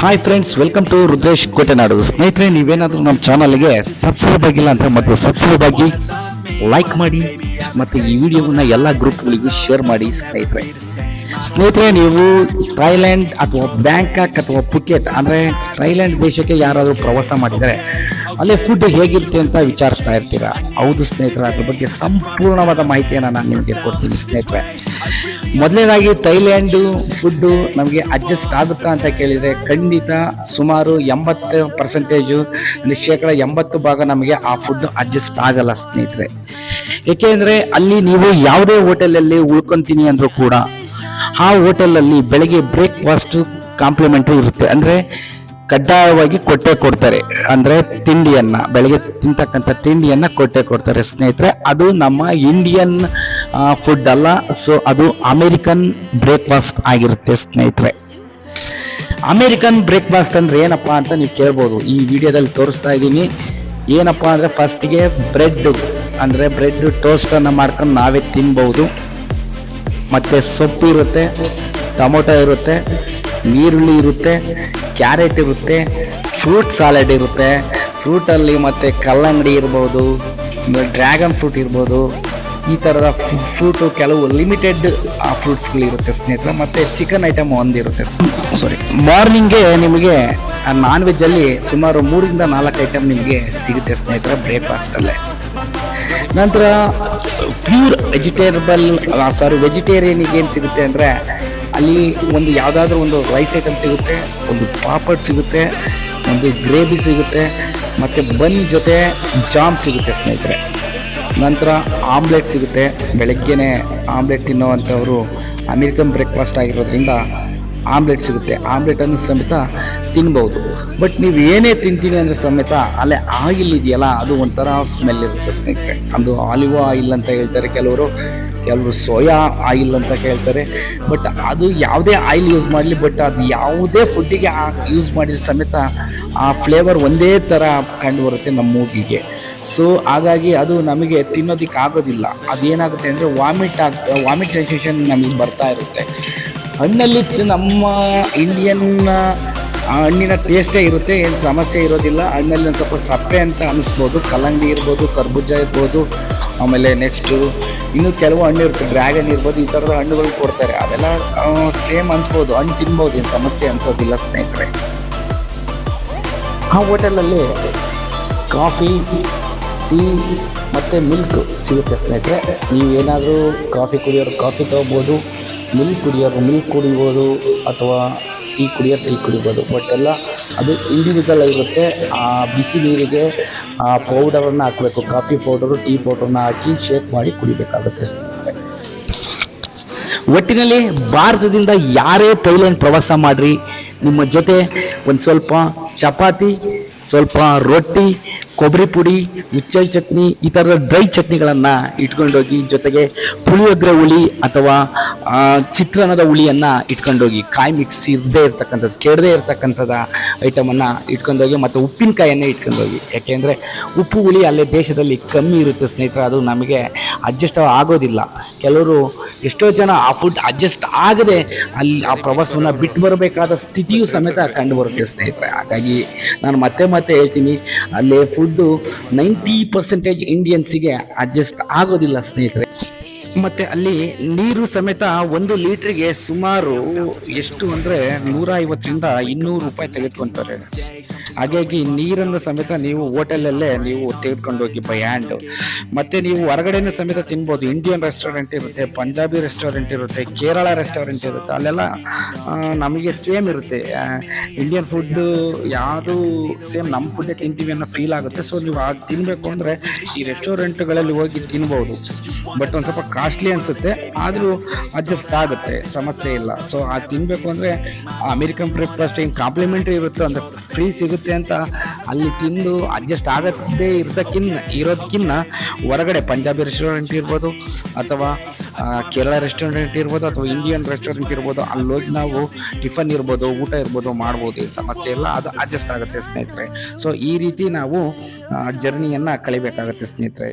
hi friends welcome to Rudresh Kotenadu ಸ್ನೇಹಿತರೆ ನೀವೇನಾದರೂ ನಮ್ಮ ಚಾನಲ್ಗೆ ಸಬ್ಸ್ಕ್ರೈಬ್ ಆಗಿಲ್ಲ ಅಂದರೆ ಮತ್ತು ಸಬ್ಸ್ಕ್ರೈಬ್ ಆಗಿ ಲೈಕ್ ಮಾಡಿ ಮತ್ತು ಈ ವಿಡಿಯೋವನ್ನ ಎಲ್ಲ ಗ್ರೂಪ್ಗಳಿಗೂ ಶೇರ್ ಮಾಡಿ ಸ್ನೇಹಿತರೆ. ಸ್ನೇಹಿತರೆ ನೀವು ಥೈಲ್ಯಾಂಡ್ ಅಥವಾ ಬ್ಯಾಂಕಾಕ್ ಅಥವಾ ಪುಕೆಟ್ ಅಂದರೆ ಥೈಲ್ಯಾಂಡ್ ದೇಶಕ್ಕೆ ಯಾರಾದರೂ ಪ್ರವಾಸ ಮಾಡಿದರೆ ಅಲ್ಲೇ ಫುಡ್ ಹೇಗಿರುತ್ತೆ ಅಂತ ವಿಚಾರಿಸ್ತಾ ಇರ್ತೀರಾ? ಹೌದು ಸ್ನೇಹಿತರ, ಅದ್ರ ಬಗ್ಗೆ ಸಂಪೂರ್ಣವಾದ ಮಾಹಿತಿಯನ್ನು ನಾನು ನಿಮಗೆ ಕೊಡ್ತೀನಿ ಸ್ನೇಹಿತರೆ. ಮೊದಲನೇದಾಗಿ, ಥೈಲ್ಯಾಂಡು ಫುಡ್ಡು ನಮಗೆ ಅಡ್ಜಸ್ಟ್ ಆಗುತ್ತಾ ಅಂತ ಕೇಳಿದರೆ ಖಂಡಿತ ಸುಮಾರು ಎಂಬತ್ತು ಪರ್ಸೆಂಟೇಜು ಅಂದರೆ ಶೇಕಡ ಎಂಬತ್ತು ಭಾಗ ನಮಗೆ ಆ ಫುಡ್ ಅಡ್ಜಸ್ಟ್ ಆಗಲ್ಲ ಸ್ನೇಹಿತರೆ. ಏಕೆಂದರೆ ಅಲ್ಲಿ ನೀವು ಯಾವುದೇ ಹೋಟೆಲಲ್ಲಿ ಉಳ್ಕೊತೀನಿ ಅಂದರೂ ಕೂಡ, ಆ ಹೋಟೆಲಲ್ಲಿ ಬೆಳಗ್ಗೆ ಬ್ರೇಕ್ಫಾಸ್ಟು ಕಾಂಪ್ಲಿಮೆಂಟ್ರಿ ಇರುತ್ತೆ. ಅಂದರೆ ಕಡ್ಡಾಯವಾಗಿ ಕೊಟ್ಟೆ ಕೊಡ್ತಾರೆ. ಅಂದ್ರೆ ತಿಂಡಿಯನ್ನ, ಬೆಳಗ್ಗೆ ತಿಂತಕ್ಕಂಥ ತಿಂಡಿಯನ್ನ ಕೊಟ್ಟೆ ಕೊಡ್ತಾರೆ ಸ್ನೇಹಿತರೆ. ಅದು ನಮ್ಮ ಇಂಡಿಯನ್ ಫುಡ್ ಅಲ್ಲ. ಸೊ ಅದು ಅಮೇರಿಕನ್ ಬ್ರೇಕ್ಫಾಸ್ಟ್ ಆಗಿರುತ್ತೆ ಸ್ನೇಹಿತರೆ. ಅಮೇರಿಕನ್ ಬ್ರೇಕ್ಫಾಸ್ಟ್ ಅಂದ್ರೆ ಏನಪ್ಪಾ ಅಂತ ನೀವು ಕೇಳ್ಬೋದು. ಈ ವಿಡಿಯೋದಲ್ಲಿ ತೋರಿಸ್ತಾ ಇದ್ದೀನಿ. ಏನಪ್ಪಾ ಅಂದ್ರೆ ಫಸ್ಟ್ಗೆ ಬ್ರೆಡ್ ಅಂದ್ರೆ ಬ್ರೆಡ್ ಟೋಸ್ಟ್ ಅನ್ನ ಮಾಡ್ಕೊಂಡು ನಾವೇ ತಿನ್ಬಹುದು ಮತ್ತೆ ಸೊಪ್ಪು ಇರುತ್ತೆ, ಟೊಮೊಟೊ ಇರುತ್ತೆ ನೀರುಳ್ಳಿ ಇರುತ್ತೆ, ಕ್ಯಾರೆಟ್ ಇರುತ್ತೆ, ಫ್ರೂಟ್ ಸಾಲೆಡ್ ಇರುತ್ತೆ. ಫ್ರೂಟಲ್ಲಿ ಮತ್ತು ಕಲ್ಲಂಗಡಿ ಇರ್ಬೋದು ಡ್ರ್ಯಾಗನ್ ಫ್ರೂಟ್ ಇರ್ಬೋದು. ಈ ಥರದ ಫ್ರೂಟು ಕೆಲವು ಲಿಮಿಟೆಡ್, ಆ ಫ್ರೂಟ್ಸ್ಗಳಿರುತ್ತೆ ಸ್ನೇಹಿತರೆ. ಮತ್ತು ಚಿಕನ್ ಐಟಮ್ ಒಂದಿರುತ್ತೆ ಸಾರಿ ಮಾರ್ನಿಂಗ್ಗೆ ನಿಮಗೆ ನಾನ್ ವೆಜ್ಜಲ್ಲಿ ಸುಮಾರು ಮೂರಿಂದ ನಾಲ್ಕು ಐಟಮ್ ನಿಮಗೆ ಸಿಗುತ್ತೆ ಸ್ನೇಹಿತರೆ ಬ್ರೇಕ್ಫಾಸ್ಟಲ್ಲೇ ನಂತರ ಪ್ಯೂರ್ ವೆಜಿಟೇಬಲ್ ಸಾರಿ ವೆಜಿಟೇರಿಯನಿಗೆ ಏನು ಸಿಗುತ್ತೆ ಅಂದರೆ ಅಲ್ಲಿ ಒಂದು ಯಾವುದಾದ್ರೂ ಒಂದು ರೈಸ್ ಐಟಮ್ ಸಿಗುತ್ತೆ, ಒಂದು ಪಾಪಡ್ ಸಿಗುತ್ತೆ, ಒಂದು ಗ್ರೇವಿ ಸಿಗುತ್ತೆ, ಮತ್ತು ಬನ್ ಜೊತೆ ಜಾಮ್ ಸಿಗುತ್ತೆ ಸ್ನೇಹಿತರೆ. ನಂತರ ಆಮ್ಲೆಟ್ ಸಿಗುತ್ತೆ. ಬೆಳಗ್ಗೆನೆ ಆಮ್ಲೆಟ್ ತಿನ್ನೋವಂಥವರು ಅಮೇರಿಕನ್ ಬ್ರೇಕ್ಫಾಸ್ಟ್ ಆಗಿರೋದ್ರಿಂದ ಆಮ್ಲೆಟ್ ಸಿಗುತ್ತೆ. ಆಮ್ಲೆಟನ್ನು ಸಮೇತ ತಿನ್ಬೋದು. ಬಟ್ ನೀವು ಏನೇ ತಿಂತೀನಿ ಅಂದರೆ ಸಮೇತ ಅಲ್ಲೇ ಆಯಿಲ್ ಇದೆಯಲ್ಲ, ಅದು ಒಂಥರ ಸ್ಮೆಲ್ ಇರುತ್ತೆ ಸ್ನೇಹಿತರೆ. ಅದು ಆಲಿವ್ ಆಯಿಲ್ ಅಂತ ಹೇಳ್ತಾರೆ ಕೆಲವರು. ಕೆಲವರು ಸೋಯಾ ಆಯಿಲ್ ಅಂತ ಕೇಳ್ತಾರೆ. ಬಟ್ ಅದು ಯಾವುದೇ ಆಯಿಲ್ ಯೂಸ್ ಮಾಡಲಿ ಬಟ್ ಅದು ಯಾವುದೇ ಫುಡ್ಡಿಗೆ ಯೂಸ್ ಮಾಡಿದ ಸಮೇತ ಆ ಫ್ಲೇವರ್ ಒಂದೇ ಥರ ಕಂಡು ಬರುತ್ತೆ ನಮ್ಮ ಮೂಗಿಗೆ. ಸೊ ಹಾಗಾಗಿ ಅದು ನಮಗೆ ತಿನ್ನೋದಕ್ಕೆ ಆಗೋದಿಲ್ಲ. ಅದೇನಾಗುತ್ತೆ ಅಂದರೆ ವಾಮಿಟ್ ಆಗ್ತಾ ವಾಮಿಟ್ ಸೆನ್ಸೇಷನ್ ನಮಗೆ ಬರ್ತಾ ಇರುತ್ತೆ. ಹಣ್ಣಲ್ಲಿ ನಮ್ಮ ಇಂಡಿಯನ್ ಹಣ್ಣಿನ ಟೇಸ್ಟೇ ಇರುತ್ತೆ, ಏನು ಸಮಸ್ಯೆ ಇರೋದಿಲ್ಲ. ಹಣ್ಣಲ್ಲಿ ಒಂದು ಸ್ವಲ್ಪ ಸಪ್ಪೆ ಅಂತ ಅನ್ನಿಸ್ಬೋದು ಕಲ್ಲಂಗಡಿ ಇರ್ಬೋದು, ಕರ್ಬೂಜ ಇರ್ಬೋದು ಆಮೇಲೆ ನೆಕ್ಸ್ಟು ಇನ್ನು ಕೆಲವು ಹಣ್ಣು ಇರುತ್ತೆ, ಡ್ರ್ಯಾಗನ್ ಇರ್ಬೋದು, ಈ ಥರದ ಹಣ್ಣುಗಳು ಕೊಡ್ತಾರೆ. ಅದೆಲ್ಲ ಸೇಮ್ ಅನ್ಸ್ಬೋದು. ಹಣ್ಣು ತಿನ್ಬೋದು, ಏನು ಸಮಸ್ಯೆ ಅನ್ಸೋದಿಲ್ಲ ಸ್ನೇಹಿತರೆ. ಆ ಹೋಟೆಲಲ್ಲಿ ಕಾಫಿ, ಟೀ ಮತ್ತು ಮಿಲ್ಕ್ ಸಿಗುತ್ತೆ ಸ್ನೇಹಿತರೆ. ನೀವು ಏನಾದರೂ ಕಾಫಿ ಕುಡಿಯೋರು ಕಾಫಿ ತೊಗೋಬೋದು, ಮಿಲ್ಕ್ ಕುಡಿಯೋರು ಮಿಲ್ಕ್ ಕುಡಿಬೋದು, ಅಥವಾ ಟೀ ಕುಡಿಯೋರು ಟೀ ಕುಡಿಬೋದು. ಬಟ್ ಎಲ್ಲ ಅದು ಇಂಡಿವಿಜುವಲ್ ಆಗಿರುತ್ತೆ. ಆ ಬಿಸಿ ನೀರಿಗೆ, ಆ ಪೌಡರನ್ನು ಹಾಕಬೇಕು. ಕಾಫಿ ಪೌಡರು ಟೀ ಪೌಡರನ್ನ ಹಾಕಿ ಶೇಕ್ ಮಾಡಿ ಕುಡಿಬೇಕಾಗುತ್ತೆ. ಒಟ್ಟಿನಲ್ಲಿ ಭಾರತದಿಂದ ಯಾರೇ ಥೈಲ್ಯಾಂಡ್ ಪ್ರವಾಸ ಮಾಡಿರಿ, ನಿಮ್ಮ ಜೊತೆ ಒಂದು ಸ್ವಲ್ಪ ಚಪಾತಿ, ಸ್ವಲ್ಪ ರೊಟ್ಟಿ ಕೊಬ್ಬರಿ ಪುಡಿ ಹುಚ್ಚಲ್ ಚಟ್ನಿ ಈ ಥರದ ಡ್ರೈ ಚಟ್ನಿಗಳನ್ನು ಇಟ್ಕೊಂಡೋಗಿ ಜೊತೆಗೆ ಪುಳಿಯೋಗರೆ ಹುಳಿ ಅಥವಾ ಚಿತ್ರಾನ್ನದ ಹುಳಿಯನ್ನು ಇಟ್ಕೊಂಡೋಗಿ ಕಾಯಿ ಮಿಕ್ಸ್ ಇರದೇ ಇರ್ತಕ್ಕಂಥದ್ದು, ಕೆಡದೇ ಇರ್ತಕ್ಕಂಥದ್ದು ಐಟಮನ್ನು ಇಟ್ಕೊಂಡೋಗಿ ಮತ್ತು ಉಪ್ಪಿನಕಾಯನ್ನೇ ಇಟ್ಕೊಂಡೋಗಿ. ಯಾಕೆಂದರೆ ಉಪ್ಪು ಹುಳಿ ಅಲ್ಲೇ ದೇಶದಲ್ಲಿ ಕಮ್ಮಿ ಇರುತ್ತೆ ಸ್ನೇಹಿತರೆ, ಅದು ನಮಗೆ ಅಡ್ಜಸ್ಟ್ ಆಗೋದಿಲ್ಲ. ಕೆಲವರು ಎಷ್ಟೋ ಜನ ಆ ಫುಡ್ ಅಡ್ಜಸ್ಟ್ ಆಗದೆ ಅಲ್ಲಿ ಆ ಪ್ರವಾಸವನ್ನು ಬಿಟ್ಟು ಬರಬೇಕಾದ ಸ್ಥಿತಿಯೂ ಸಮೇತ ಕಂಡು ಬರುತ್ತೆ ಸ್ನೇಹಿತರೆ. ಹಾಗಾಗಿ ನಾನು ಮತ್ತೆ ಮತ್ತೆ ಹೇಳ್ತೀನಿ, ಅಲ್ಲಿ ಫುಡ್ಡು ನೈಂಟಿ ಪರ್ಸೆಂಟೇಜ್ ಇಂಡಿಯನ್ಸಿಗೆ ಅಡ್ಜಸ್ಟ್ ಆಗೋದಿಲ್ಲ ಸ್ನೇಹಿತರೆ. ಮತ್ತೆ ಅಲ್ಲಿ ನೀರು ಸಮೇತ ಒಂದು ಲೀಟ್ರಿಗೆ ಸುಮಾರು ಎಷ್ಟು ಅಂದ್ರೆ ನೂರ ಐವತ್ತರಿಂದ ಇನ್ನೂರು ರೂಪಾಯಿ ತೆಗೆದುಕೊಂತಾರೆ. ಹಾಗಾಗಿ ನೀರನ್ನು ಸಮೇತ ನೀವು ಹೋಟೆಲಲ್ಲೇ ನೀವು ತೆಗೆದುಕೊಂಡು ಹೋಗಿ ಬೈ ಹ್ಯಾಂಡ್ ಮತ್ತೆ ನೀವು ಹೊರಗಡೆನೂ ಸಮೇತ ತಿನ್ಬೋದು. ಇಂಡಿಯನ್ ರೆಸ್ಟೋರೆಂಟ್ ಇರುತ್ತೆ ಪಂಜಾಬಿ ರೆಸ್ಟೋರೆಂಟ್ ಇರುತ್ತೆ ಕೇರಳ ರೆಸ್ಟೋರೆಂಟ್ ಇರುತ್ತೆ, ಅಲ್ಲೆಲ್ಲ ನಮಗೆ ಸೇಮ್ ಇರುತ್ತೆ. ಇಂಡಿಯನ್ ಫುಡ್ ಯಾರು ಸೇಮ್ ನಮ್ಮ ಫುಡ್ಡೇ ತಿಂತೀವಿ ಅನ್ನೋ ಫೀಲ್ ಆಗುತ್ತೆ. ಸೊ ನೀವು ಆಗ ತಿನ್ನಬೇಕು ಅಂದರೆ ಈ ರೆಸ್ಟೋರೆಂಟ್ಗಳಲ್ಲಿ ಹೋಗಿ ತಿನ್ಬೋದು. ಬಟ್ ಒಂದು ಸ್ವಲ್ಪ ಕಾಸ್ಟ್ಲಿ ಅನಿಸುತ್ತೆ, ಆದರೂ ಅಡ್ಜಸ್ಟ್ ಆಗುತ್ತೆ, ಸಮಸ್ಯೆ ಇಲ್ಲ. ಸೊ ಅದು ತಿನ್ನಬೇಕು ಅಂದರೆ ಅಮೇರಿಕನ್ ಬ್ರೇಕ್ಫಾಸ್ಟ್ ಏನು ಕಾಂಪ್ಲಿಮೆಂಟ್ರಿ ಇರುತ್ತೆ ಅಂದರೆ ಫ್ರೀ ಸಿಗುತ್ತೆ ಅಂತ ಅಲ್ಲಿ ತಿಂದು ಅಡ್ಜಸ್ಟ್ ಆಗತ್ತೆ ಇರೋದಕ್ಕಿನ್ನ ಇರೋದಕ್ಕಿನ್ನ ಹೊರಗಡೆ ಪಂಜಾಬಿ ರೆಸ್ಟೋರೆಂಟ್ ಇರ್ಬೋದು, ಅಥವಾ ಕೇರಳ ರೆಸ್ಟೋರೆಂಟ್ ಇರ್ಬೋದು, ಅಥವಾ ಇಂಡಿಯನ್ ರೆಸ್ಟೋರೆಂಟ್ ಇರ್ಬೋದು ಅಲ್ಲಿ ಹೋಗಿ ನಾವು ಟಿಫನ್ ಇರ್ಬೋದು, ಊಟ ಇರ್ಬೋದು ಮಾಡ್ಬೋದು ಸಮಸ್ಯೆ ಇಲ್ಲ, ಅದು ಅಡ್ಜಸ್ಟ್ ಆಗುತ್ತೆ ಸ್ನೇಹಿತರೆ. ಸೊ ಈ ರೀತಿ ನಾವು ಜರ್ನಿಯನ್ನು ಕಳಿಬೇಕಾಗುತ್ತೆ ಸ್ನೇಹಿತರೆ.